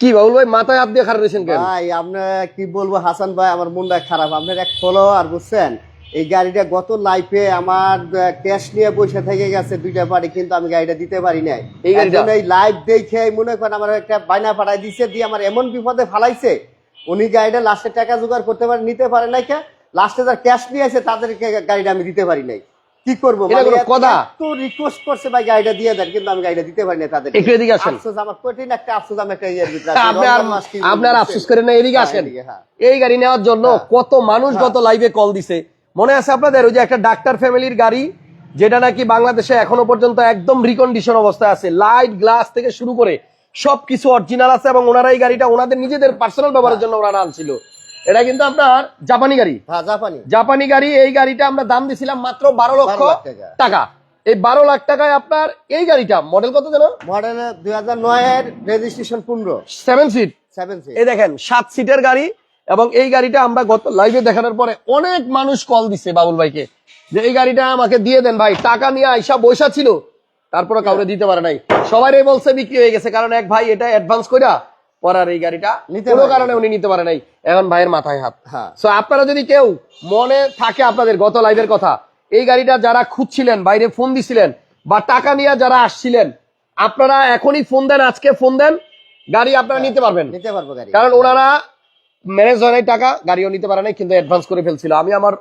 কি বাবুল ভাই মাথায় হাত দিয়ে খারাপ রয়েছেন কেন? ভাই আপনার কি বলব হাসান ভাই আমার মনটা খারাপ। আপনার এক ফলোয়ার বুঝছেন? এই গাড়িটা গত লাইফে আমার ক্যাশ নিয়ে বসে থেকে গেছে দুইটা বাড়ি কিন্তু আমি গাড়িটা দিতে পারি নাই। এই গাড়িটা? এই লাইভ দেখে মনে করেন আমার একটা বাইনা পাঠাই দিছে দিয়ে আমার এমন বিপদে ফালাইছে উনি গাড়িটা লাস্টে টাকা জোগাড় করতে পারে নিতে পারে নাই কে? লাস্টে যার ক্যাশ নিয়ে আছে তাদেরকে গাড়িটা আমি দিতে পারি নাই। কি করব? এটা মানে কথা? রিকোয়েস্ট করছে ভাই গাড়িটা দিয়ে দেন কিন্তু আমি গাড়িটা দিতে পারি না তাদের একটু এদিকে আসেন। আফসোস আমার কঠিন একটা আফসোস আমি একটা ইয়ের ভিতরে আপনি আপনার আফসোস করেন না এদিকে হ্যাঁ, আসেন। হ্যাঁ। এই গাড়ি নেওয়ার জন্য কত মানুষ গত লাইভে কল দিছে। মনে আছে আপনাদের ওই যে একটা ডাক্তার ফ্যামিলির গাড়ি যেটা নাকি বাংলাদেশে এখনও পর্যন্ত একদম রিকন্ডিশন অবস্থায় আছে। লাইট গ্লাস থেকে শুরু করে সবকিছু অরিজিনাল আছে এবং ওনারা এই গাড়িটা ওনাদের নিজেদের পার্সোনাল ব্যবহারের জন্য ওনারা আনছিল। এটা কিন্তু আপনার জাপানি গাড়ি। হ্যাঁ জাপানি। জাপানি গাড়ি এই গাড়িটা আমরা দাম দিছিলাম মাত্র বারো লক্ষ টাকা। এই বারো লাখ টাকায় আপনার এই গাড়িটা মডেল কত যেন? মডেল দুই হাজার নয়ের রেজিস্ট্রেশন পনেরো। সেভেন সিট সেভেন সিক্স এই দেখেন সাত সিটের গাড়ি এবং এই গাড়িটা আমরা গত লাইভে দেখানোর পরে অনেক মানুষ কল দিছে বাবুল ভাইকে যে এই গাড়িটা আমাকে দিয়ে দেন ভাই। টাকা নিয়ে আইসা বৈশা ছিল। তারপরে কাউরে দিতে পারে নাই। সবাই বলছে বিক্রি হয়ে গেছে কারণ এক ভাই এটা অ্যাডভান্স কইরা পরার এই গাড়িটা কোনো কারণে উনি নিতে পারে নাই এখন ভাইয়ের মাথায় হাত। হ্যাঁ। সো আপনারা যদি কেউ মনে থাকে আপনাদের গত লাইভের কথা এই গাড়িটা যারা খুঁজছিলেন বাইরে ফোন দিছিলেন বা টাকা নিয়ে যারা আসছিলেন আপনারা এখনই ফোন দেন আজকে ফোন দেন গাড়ি আপনারা নিতে পারবেন। নিতে পারব গাড়ি। কারণ ওনারা ম্যানেজ হয় নাই টাকা গাড়িও নিতে পারে নাই কিন্তু অ্যাডভান্স করে ফেলছিল। আমি আমার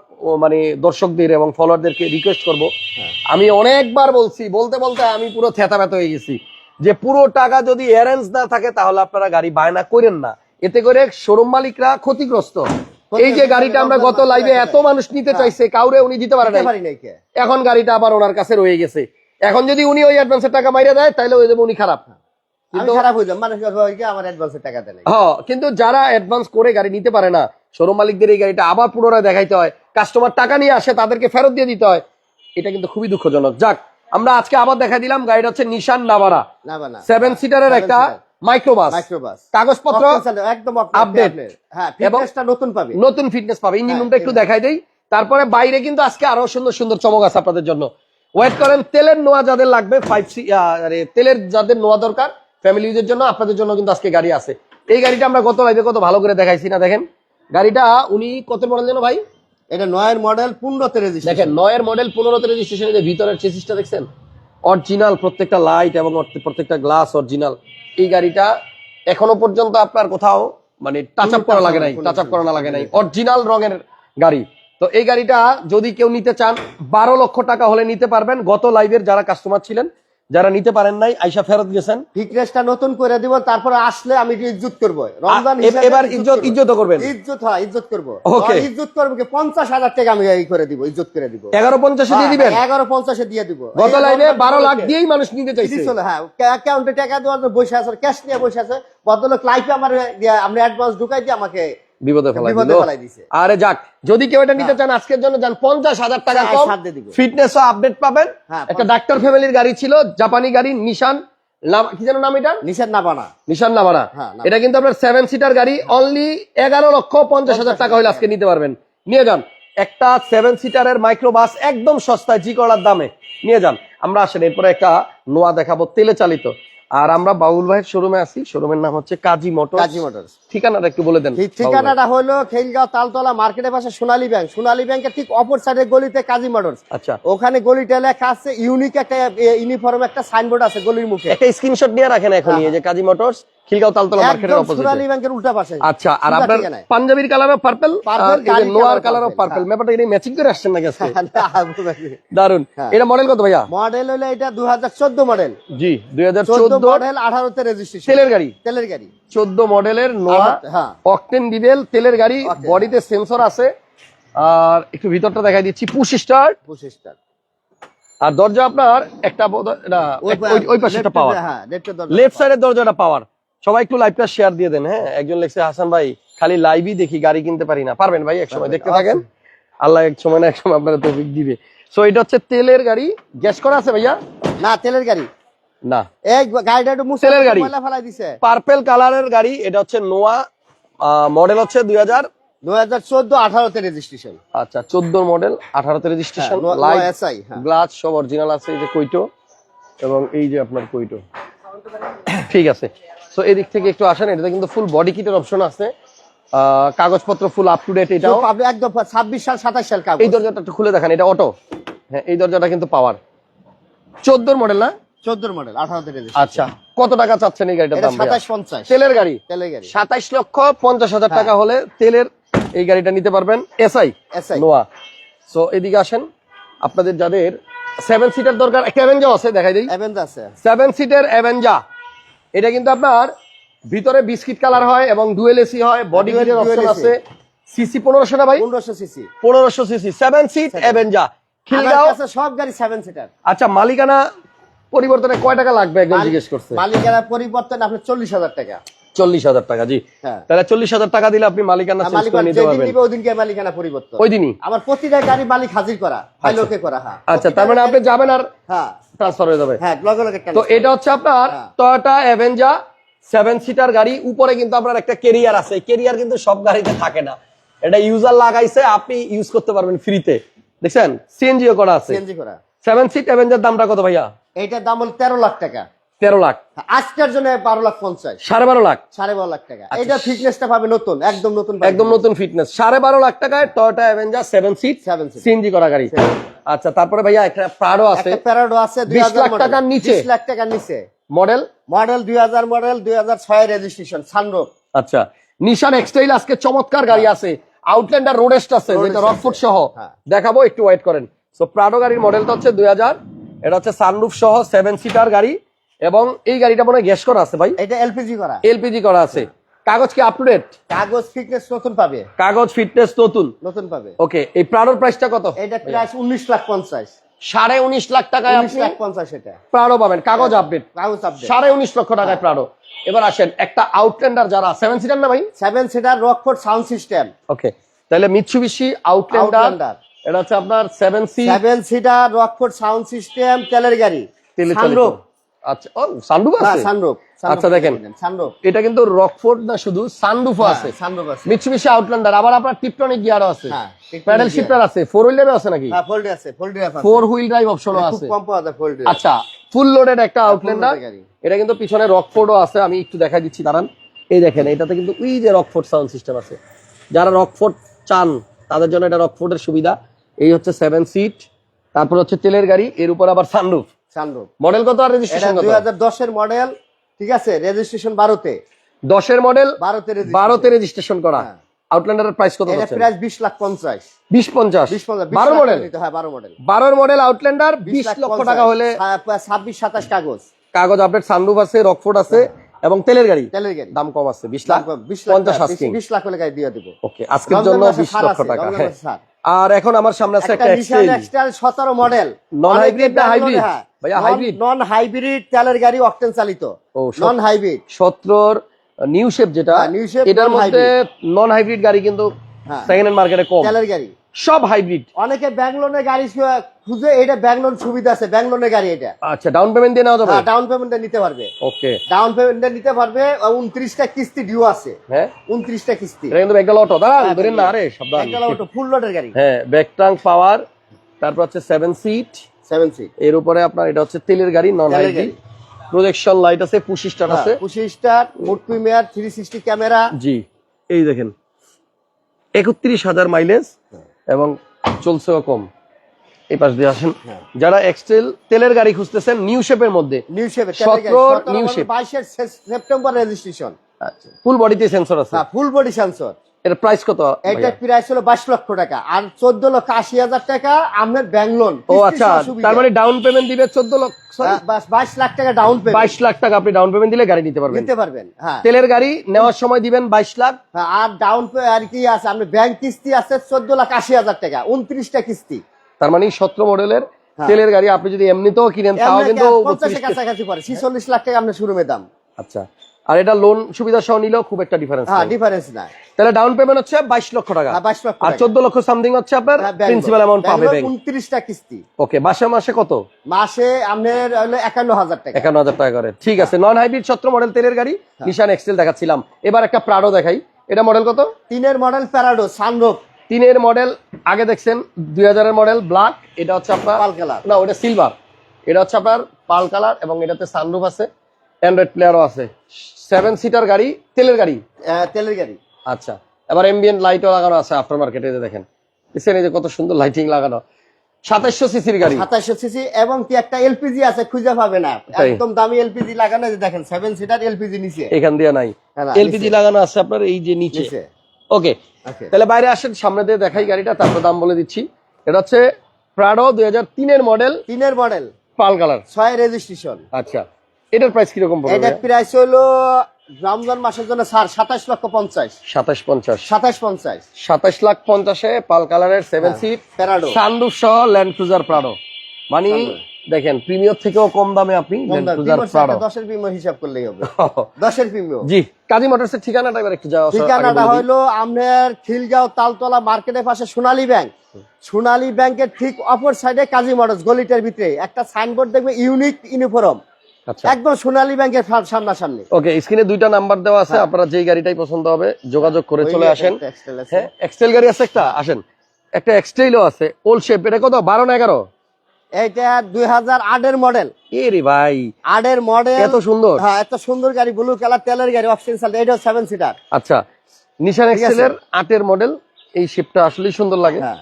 মানে দর্শকদের এবং ফলোয়ারদেরকে রিকোয়েস্ট করব। হ্যাঁ। আমি অনেকবার বলছি বলতে বলতে আমি পুরো থেতা ব্যথা হয়ে গেছি। যে পুরো টাকা যদি অ্যারেঞ্জ না থাকে তাহলে আপনারা গাড়ি বায়না করেন না। এতে করে শোরুম মালিকরা ক্ষতিগ্রস্ত। এই যে গাড়িটা আমরা গত লাইভে এত মানুষ নিতে চাইছে কাউরে উনি দিতে পারে নাই। এখন গাড়িটা আবার ওনার কাছে রয়ে গেছে। এখন যদি উনি ওই অ্যাডভান্সের টাকা মাইরে দেয় তাহলে ওই উনি খারাপ। হয়ে। হ্যাঁ কিন্তু যারা অ্যাডভান্স করে গাড়ি নিতে পারে না শোরুম মালিকদের এই গাড়িটা আবার পুনরায় দেখাইতে হয়। কাস্টমার টাকা নিয়ে আসে তাদেরকে ফেরত দিয়ে দিতে হয়। এটা কিন্তু খুবই দুঃখজনক। যাক আমরা আজকে আবার দেখাই দিলাম গাড়িটা হচ্ছে নিশান নাভারা সেভেন সিটারের একটা seater। মাইক্রোবাস মাইক্রোবাস কাগজপত্র একদম Update। হ্যাঁ ফিটনেসটা নতুন পাবে। নতুন ফিটনেস পাবে। ইঞ্জিন হ্যাঁ, রুমটা একটু দেখাই দেই। তারপরে বাইরে কিন্তু আজকে আরও সুন্দর সুন্দর চমক আছে আপনাদের জন্য। ওয়েট করেন তেলের নোয়া যাদের লাগবে ফাইভ সি তেলের যাদের নোয়া দরকার ফ্যামিলি ইউজের জন্য আপনাদের জন্য কিন্তু আজকে গাড়ি আছে। এই গাড়িটা আমরা গত লাইভে কত ভালো করে দেখাইছি না দেখেন? গাড়িটা উনি কত মডেল যেন ভাই? এটা নয়ের মডেল পনেরোতে রেজিস্ট্রেশন দেখেন, নয়ের মডেল পনেরোতে রেজিস্ট্রেশন যে ভিতরের চেসিসটা দেখছেন? অরিজিনাল প্রত্যেকটা লাইট এবং প্রত্যেকটা গ্লাস অরিজিনাল এই গাড়িটা এখনও পর্যন্ত আপনার কোথাও মানে টাচ আপ করা লাগে নাই টাচ আপ করা লাগে নাই। অরিজিনাল রঙের গাড়ি। তো এই গাড়িটা যদি কেউ নিতে চান, বারো লক্ষ টাকা হলে নিতে পারবেন। গত লাইভের যারা কাস্টমার ছিলেন যারা নিতে পারেন নাই আইসা ফেরত গেছেন। ফিটনেসটা নতুন করে দিব তারপরে আসলে আমি ইজ্জত করব। রমজান এবার ইজ্জত ইজ্জত করবেন? ইজ্জত হয় ইজ্জত করব. আর ইজ্জত করব কি পঞ্চাশ হাজার টাকা আমি এই করে দিব ইজ্জত করে দিব। এগারো পঞ্চাশে দিয়ে দিবেন? হ্যাঁ, এগারো পঞ্চাশে দিয়ে দিব। গত রমজান বারো লাখ দিয়েই মানুষ নিতে চাইছে। দিছিল, হ্যাঁ অ্যাকাউন্টে টাকা দেওয়ার বসে আছে ক্যাশ নিয়ে বসে আছে। ভদ্রলোক লাইফে আমার আমরা অ্যাডভান্স ঢুকাই দিয়ে আমাকে বিপদে ফেলাই দিল। দিছে। আরে যাক যদি কেউ এটা নিতে চান আজকের জন্য যান পঞ্চাশ হাজার টাকা হ্যাঁ, কম। ফিটনেস আপডেট পাবেন। হ্যাঁ, একটা ডাক্তার ফ্যামিলির গাড়ি ছিল জাপানি গাড়ি নিশান কি যেন নাম এটা? নিষেধ না নিশান নামানা হ্যাঁ, এটা কিন্তু আপনার সেভেন সিটার গাড়ি অনলি এগারো লক্ষ পঞ্চাশ হাজার টাকা হলে আজকে নিতে পারবেন। নিয়ে যান। একটা সেভেন সিটারের মাইক্রোবাস একদম সস্তায় জি করার দামে। নিয়ে যান। আমরা আসেন এরপরে একটা নোয়া দেখাবো তেলে চালিত। আর আমরা বাউল ভাইয়ের শোরুমে আছি। শোরুমের নাম হচ্ছে কাজী মোটর কাজী মোটর ঠিকানাটা একটু বলে দেন ঠিক ঠিকানাটা হলো খেলগাঁও তালতলা মার্কেটের পাশে সোনালী ব্যাংক। সোনালী ব্যাংকের ঠিক অপর সাইডে গলিতে কাজী মোটর আচ্ছা। ওখানে গলিটা লেখা আছে ইউনিক একটা ইউনিফর্ম একটা সাইনবোর্ড আছে গলির মুখে। একটা স্ক্রিনশট নিয়ে রাখেন এখন এই যে কাজী মোটরস। খিলগাঁও তালতলা মার্কেটের অপোজিটে সোনালী ব্যাংকের উল্টা পাশে। আচ্ছা আর আপনার পাঞ্জাবির কালার অফ পার্পল আর এই যে গাড়ি কালার অফ পার্পল হ্যাঁ। ব্যাপারটা এটা ম্যাচিং করে আসছেন নাকি আজকে? দারুণ হ্যাঁ। এটা মডেল কত ভাইয়া? মডেল হলো এটা দু হাজার চোদ্দ মডেল জি দুই হাজার চোদ্দ চোদ্দ মডেল আঠারোতে রেজিস্ট্রেশন তেলের গাড়ি? তেলের গাড়ি। চোদ্দ মডেলের নোয়া হ্যাঁ। অকটেন ডিজেল তেলের গাড়ি বডিতে সেন্সর আছে। আর একটু ভিতরটা দেখাই দিচ্ছি পুশ স্টার্ট পঁচিশ টাকা আর দরজা আপনার একটা ওই- পাশে পাওয়ার হ্যাঁ লেফট সাইডের দরজাটা পাওয়ার সবাই একটু লাইভটা শেয়ার দিয়ে দেন হ্যাঁ? একজন লেখছে হাসান ভাই খালি লাইভই দেখি গাড়ি কিনতে পারি না। পারবেন ভাই এক সময় দেখতে থাকেন। আল্লাহ এক সময় না এক সময় আপনারা তৌফিক দিবে। সো এটা হচ্ছে তেলের গাড়ি। গ্যাস করা আছে ভাইয়া? না তেলের গাড়ি। না। এই গাড়িটা একটু তেলের গাড়ি। ফেলাই দিছে। পার্পেল কালারের গাড়ি এটা হচ্ছে নোয়া মডেল হচ্ছে দুই হাজার দু হাজার চোদ্দ আঠারোতে রেজিস্ট্রেশন আচ্ছা চোদ্দ মডেল আঠারোতে রেজিস্ট্রেশন লাইট এসআই গ্লাস সব অরিজিনাল আছে এই যে কইটো এবং এই যে আপনার কইটো ঠিক আছে। সো এদিক থেকে একটু আসেন এটাতে কিন্তু ফুল বডি কিটের অপশন আছে। কাগজপত্র ফুল আপ টু ডেট এটাও একদম ছাব্বিশ সাল সাতাশ সাল কাগজ। এই দরজাটা একটু খুলে দেখেন এটা অটো হ্যাঁ এই দরজাটা কিন্তু পাওয়ার চোদ্দোর মডেল না? চোদ্দোর মডেল আঠারোতে আচ্ছা কত টাকা চাচ্ছেন এই গাড়িটার দাম? সাতাশ পঞ্চাশ। তেলের গাড়ি? তেলের গাড়ি। সাতাইশ লক্ষ পঞ্চাশ হাজার টাকা হলে তেলের এই গাড়িটা নিতে পারবেন। এসআই SI নোয়া সো এদিকে আসেন। আপনাদের যাদের সেভেন সিটার দরকার একটা অ্যাভেঞ্জা আছে দেখাই দিই। অ্যাভেঞ্জ আছে। সেভেন সিটের অ্যাভেঞ্জা এটা কিন্তু আপনার ভিতরে বিস্কিট কালার হয় এবং ডুয়েল এসি হয় বডি Dual- অপশন আছে। সিসি পনেরোশো না ভাই? পনেরোশো সিসি। পনেরোশো CC seven seat Avanza Khilgaon কাছে সব গাড়ি সেভেন সিটার আচ্ছা মালিকানা পরিবর্তনে কয় টাকা লাগবে? একজন জিজ্ঞেস করছে। মালিকানা পরিবর্তন চল্লিশ হাজার টাকা। চল্লিশ হাজার টাকা জি। হ্যাঁ। তাহলে চল্লিশ হাজার টাকা দিলে আপনি মালিকানা নিতে পারবেন। মালিকানা পরিবর্তন। ওই দিনই আমার প্রতিটা গাড়ি মালিক হাজির করা ফাইলোকে করা হ্যাঁ। আচ্ছা তার মানে আপনি যাবেন আর হ্যাঁ। ট্রান্সফার হয়ে যাবে। হ্যাঁ লগে লগে তো এটা হচ্ছে আপনার হ্যাঁ। টয়োটা অ্যাভেঞ্জা সেভেন সিটার গাড়ি। উপরে কিন্তু আপনার একটা কেরিয়ার আছে। কেরিয়ার কিন্তু সব গাড়িতে থাকে না। এটা ইউজার লাগাইছে আপনি ইউজ করতে পারবেন ফ্রিতে দেখছেন? সিএনজিও করা আছে। সিএনজি করা। সেভেন সিট অ্যাভেঞ্জার দামটা কত ভাইয়া? এইটার দাম হলো তেরো লাখ টাকা। তেরো লাখ। আজকের জন্য বারো লাখ পঞ্চাশ। সাড়ে বারো লাখ। সাড়ে বারো লাখ টাকা। এটা ফিটনেসটা পাবে নতুন একদম নতুন একদম নতুন ফিটনেস সাড়ে বারো লাখ টাকায় Toyota Avanza seven seat seven seat CNG করা গাড়ি। আচ্ছা তারপরে ভাইয়া একটা প্রাডো আছে। একটা প্যারাডো আছে দুই 20 হাজার লাখ টাকার নিচে? 20 লাখ টাকার নিচে। মডেল মডেল দুই হাজার মডেল দুই হাজার ছয় রেজিস্ট্রেশন সানরোপ আচ্ছা নিশান এক্সটাইল আজকে চমৎকার গাড়ি আছে। আউটল্যান্ডার রোডেস্ট আছে যেটা রকফুট সহ। হ্যাঁ। দেখাবো একটু ওয়েট করেন। সো প্রাডো গাড়ির মডেলটা হচ্ছে দুই হাজার। এটা হচ্ছে সানরুফ সহ সেভেন সিটার গাড়ি। এবং এই গাড়িটা মনে হয় গ্যাস করা আছে ভাই। এটা এলপিজি করা। এলপিজি করা আছে। কাগজ কি আপ টু ডেট কাগজ ফিটনেস নতুন পাবে। কাগজ ফিটনেস নতুন? নতুন পাবে। ওকে এই প্রাডোর প্রাইসটা কত? এটা প্রাইস উনিশ লাখ পঞ্চাশ। সাড়ে উনিশ লাখ টাকায় উনিশ লাখ পঞ্চাশ এটা। প্রাডো পাবেন। কাগজ আপডেট কাগজ আপডেট সাড়ে উনিশ লক্ষ টাকায় প্রাডো এবার আসেন একটা আউটল্যান্ডার যারা সেভেন সিটার না ভাই? Seven seater Rockford sound system okay তাহলে আউটল্যান্ডার Outlander। এটা হচ্ছে আপনার seven C seven seater Rockford sound system তেলের গাড়ি। সানরূপ আচ্ছা ও সানরুফ হ্যাঁ আছে? সানরূপ আচ্ছা, দেখেন। এটা কিন্তু রকফোর্ড না শুধু সানরুফও আছে। সানরূপ আছে। মিৎসুবিশি আউটল্যান্ডার আবার আপনার টিপটনিক গিয়ারও আছে। হ্যাঁ, প্যাডেল শিফটার আছে ফোর হুইলারও আছে নাকি? হ্যাঁ আছে আছে। ফোর হুইল ড্রাইভ অপশনও খুব আছে। কম পাওয়া যায় ফোল্ড আচ্ছা ফুল লোডেড একটা আউটল্যান্ডার। এটা কিন্তু পিছনে রকফোর্ডও আছে আমি একটু দেখাই দিচ্ছি দাঁড়ান। এই দেখেন এটাতে কিন্তু ওই যে রকফোর্ড সাউন্ড সিস্টেম আছে। যারা রকফোর্ড চান তাদের জন্য এটা রকফোর্ডের সুবিধা। এই হচ্ছে সেভেন সিট তারপর হচ্ছে তেলের গাড়ি এর উপর আবার সানরুফ সানরূপ মডেল কত আর রেজিস্ট্রেশন কত? দুই হাজার দশের মডেল ঠিক আছে? রেজিস্ট্রেশন বারোতে। দশের মডেল বারোতে বারোতে রেজিস্ট্রেশন করা। হ্যাঁ। আউটল্যান্ডারের প্রাইস কত এটা প্রাইস বিশ লাখ পঞ্চাশ। বিশ পঞ্চাশ। বিশ পঞ্চাশ বারো মডেল হ্যাঁ বারো মডেল বারোর মডেল আউটল্যান্ডার বিশ লক্ষ টাকা হলে ছাব্বিশ সাতাশ কাগজ। কাগজ আপডেট সানরুফ আছে রকফোর্ড আছে এবং তেলের গাড়ি। তেলের গাড়ি। দাম কম আছে বিশ লাখ বিশ লাখ পঞ্চাশ টাকা, আস্কিং বিশ লাখ হলে গাড়ি দিয়ে দিব। ওকে আজকের জন্য মাসে বিশ ছাড় লক্ষ টাকা হ্যাঁ। আর এখন আমার সামনে আছে একটা এক্সটাইল সতেরো মডেল Non-hybrid না hybrid? ভাইয়া, hybrid? নন হাইব্রিড তেলের গাড়ি অকটেন চালিত। ও, নন হাইব্রিড সত্তর নিউ শেপ যেটা হ্যাঁ, new এটার মধ্যে নন হাইব্রিড গাড়ি কিন্তু হ্যাঁ। সেকেন্ড হ্যান্ড মার্কেটে কম। তেলের গাড়ি। সব হাইব্রিড অনেকে ব্যাংলোনের গাড়ি খুঁজে এটা ব্যাংলোন সুবিধা আছে ব্যাংলোনের গাড়ি এটা। আচ্ছা ডাউন পেমেন্ট দিয়ে নেওয়া যাবে? হ্যাঁ ডাউন পেমেন্টে নিতে পারবে। ওকে। ডাউন পেমেন্টে নিতে পারবে উনত্রিশটা কিস্তি ডিউ আছে। হ্যাঁ? উনত্রিশটা কিস্তি। এটা কিন্তু ব্যাগডাল অটো দাঁড়ান হ্যাঁ, ধরেন না আরে সাবধান। ফুল লোডের গাড়ি। হ্যাঁ ব্যাক ট্রাঙ্ক পাওয়ার তারপর হচ্ছে সেভেন সিট সেভেন সিট এর উপরে আপনার এটা হচ্ছে তেলের গাড়ি নন গাড়ি। প্রজেকশন লাইট আছে পুশি স্টার আছে। পঁচিশ star mood premier three sixty camera জি এই দেখেন। একত্রিশ হাজার মাইলেজ এবং চলছেও কম। এই পাশ দিয়ে আসেন। হ্যাঁ। যারা এক্সটেল তেলের গাড়ি খুঁজতেছেন নিউ শেপের মধ্যে। নিউ শেপে সতেরোর new shape। বাইশের সেপ্টেম্বর রেজিস্ট্রেশন ফুল বডিতে সেন্সর আছে। হ্যাঁ ফুল বডি সেন্সর এর প্রাইস কত এটা প্রাইস হলো বাইশ লক্ষ টাকা আর চোদ্দ লক্ষ আশি হাজার টাকা আপনার ব্যাংক লোন ও আচ্ছা তার মানে ডাউন পেমেন্ট দিবে চোদ্দ লক্ষ বাইশ লাখ টাকা ডাউন পেমেন্ট বাইশ লাখ টাকা আপনি ডাউন পেমেন্ট দিলে গাড়ি নিতে পারবেন। নিতে পারবেন হ্যাঁ। তেলের গাড়ি নেওয়ার সময় দিবেন বাইশ লাখ। হ্যাঁ, আর ডাউন আর কি আছে আপনি ব্যাংক কিস্তি আছে চোদ্দ লাখ আশি হাজার টাকা উনত্রিশটা কিস্তি। তার মানে সতেরো মডেলের হ্যাঁ। তেলের গাড়ি আপনি যদি এমনিতেও কিনেন তাও কিন্তু পঞ্চাশের কাছাকাছি পড়ে ছিচল্লিশ লাখ টাকা আপনার শোরুমে দাম। আচ্ছা। আর এটা লোন সুবিধা সহ নিলেও খুব একটা ডিফারেন্স হ্যাঁ ডিফারেন্স নাই। তাহলে ডাউন পেমেন্ট হচ্ছে বাইশ লক্ষ টাকা। হ্যাঁ, 22 লক্ষ আর টাকা। চোদ্দ লক্ষ সামথিং হচ্ছে আপনার প্রিন্সিপাল অ্যামাউন্ট পাবে ব্যাংক উনত্রিশটা কিস্তি। ওকে মাসে মাসে কত? মাসে আপনার হলো একান্ন হাজার টাকা। একান্ন হাজার টাকা করে। ঠিক আছে নন হাইব্রিড সতেরো মডেল তেলের গাড়ি হ্যাঁ। নিশান এক্সেল দেখাচ্ছিলাম। এবার একটা প্রাডো দেখাই। এটা মডেল কত? তিনের মডেল প্যারাডো সানরোপ তিনের মডেল আগে দেখছেন দুই হাজারের মডেল ব্ল্যাক এটা হচ্ছে আপনার পাল কালার। না ওটা সিলভার এটা হচ্ছে আপনার পাল কালার এবং এটাতে সানরুফ আছে। অ্যান্ড্রয়েড প্লেয়ারও আছে। সেভেন সিটার গাড়ি তেলের গাড়ি? তেলের গাড়ি। আচ্ছা। এবার এমবিএন লাইটও লাগানো আছে আফটার মার্কেটে দেখেন। দেখছেন এই যে কত সুন্দর লাইটিং লাগানো। সাতাইশশো সিসির গাড়ি। সাতাশশো সিসি এবং কি একটা এলপিজি আছে খুঁজে পাবে না। একদম দামি এলপিজি লাগানো যে দেখেন সেভেন সিটার এলপিজি নিচে। এখান দিয়ে নাই। হ্যাঁ, এলপিজি লাগানো আছে আপনার এই যে নিচে। ওকে। তাহলে বাইরে আসেন সামনে দিয়ে দেখাই গাড়িটা তারপর দাম বলে দিচ্ছি। এটা হচ্ছে প্রাডো দুই হাজার তিনের মডেল তিনের মডেল পাল কালার। ছয় রেজিস্ট্রেশন আচ্ছা। এটার প্রাইস কীরকম এটা পড়বে প্রাইস হলো রমজান মাসের জন্য স্যার সাতাশ লক্ষ পঞ্চাশ। সাতাশ পঞ্চাশ। সাতাশ পঞ্চাশ। সাতাশ লাখ পঞ্চাশে পাল কালারের সেভেন সিট প্যারাডো সানরুফ সহ ল্যান্ড ক্রুজার প্রাডো মানে দেখেন প্রিমিয়র থেকেও কম দামে আপনি ল্যান্ড ক্রুজার প্রাডো দশের প্রিমিয়াম হিসাব করলেই হবে। দশের প্রিমিয়াম জি কাজী মোটরসের ঠিকানাটা এবার একটু যাওয়া ঠিকানাটা হলো আপনার খিলগাঁও তালতলা মার্কেটের পাশে সোনালী ব্যাংক। সোনালী ব্যাংকের ঠিক অপর সাইডে কাজী মোটরস গলিটার ভিতরে। একটা সাইনবোর্ড দেখবে ইউনিক ইউনিফর্ম একদম সোনালী ব্যাংকের সামনাসামনি। ওকে স্ক্রিনে দুইটা নাম্বার দেওয়া আছে আপনারা যেই গাড়িটাই পছন্দ হবে যোগাযোগ করে চলে আসেন। আছে। হ্যাঁ এক্সটেল গাড়ি আছে একটা আসেন। একটা এক্সটেলও আছে ওল্ড শেপ এটা কত? বারো না এগারো? এইটা দুই হাজার আটের মডেল এ রে ভাই। আটের মডেল এত সুন্দর। হ্যাঁ এত সুন্দর গাড়ি ব্লু কালার তেলের গাড়ি অপশন চাল এটা সেভেন সিটার আচ্ছা নিশান। এক্সেলের আটের মডেল এই শেপটা আসলেই সুন্দর লাগে। হ্যাঁ।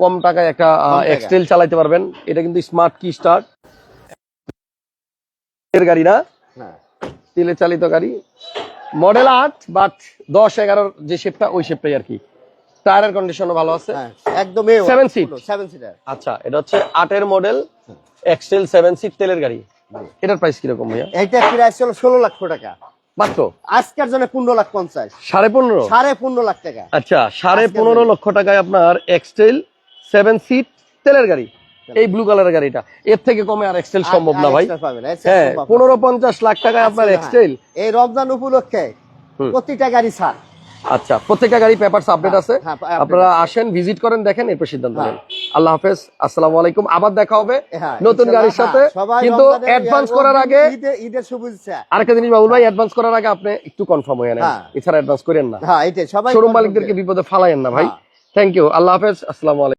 কম টাকায় একটা এক্সটেল চালাতে পারবেন। এটা কিন্তু স্মার্ট কি স্টার্ট এর গাড়ি না? তেলে চালিত গাড়ি। মডেল আট বাট দশ এগারোর যে শেপটা ওই শেপটাই আর কি। টায়ারের কন্ডিশনও ভালো আছে। হ্যাঁ একদম Seven seat? সেভেন সিটার আচ্ছা এটা হচ্ছে আটের মডেল এক্সেল সেভেন সিট তেলের গাড়ি। এটার প্রাইস কীরকম ভাইয়া? এইটা প্রাইস হলো ষোলো লক্ষ টাকা। মাত্র? আজকের জন্য পনেরো লাখ পঞ্চাশ। সাড়ে পনেরো? সাড়ে পনেরো লাখ টাকা। আচ্ছা সাড়ে পনেরো লক্ষ টাকায় আপনার এক্সটেল সেভেন সিট তেলের গাড়ি। এই ব্লু কালারের গাড়িটা। এর থেকে কমে আর এক্সটেল সম্ভব না ভাই। হ্যাঁ পনেরো পঞ্চাশ লাখ টাকায় আপনার হ্যাঁ। এক্সটেল এই রমজান উপলক্ষে প্রতিটা গাড়ি ছাড়। আচ্ছা প্রত্যেকটা গাড়ি পেপারস আপডেট আছে। হ্যাঁ, আপনারা আসেন ভিজিট করেন দেখেন এরপর সিদ্ধান্ত হ্যাঁ। নেন। আল্লাহ হাফেজ আসসালামু আলাইকুম। আবার দেখা হবে হ্যাঁ, নতুন গাড়ির সাথে। হ্যাঁ, কিন্তু অ্যাডভান্স করার আগে ঈদের শুভেচ্ছা। আরেকটা জিনিস বাবুল ভাই অ্যাডভান্স করার আগে আপনি একটু কনফার্ম হয়ে নেন। হ্যাঁ। এছাড়া অ্যাডভান্স করেন না। হ্যাঁ শোরুম মালিকদেরকে বিপদে ফালাইয়েন না ভাই। হ্যাঁ। থ্যাংক ইউ আল্লাহ হাফেজ আসসালামু আলাইকুম।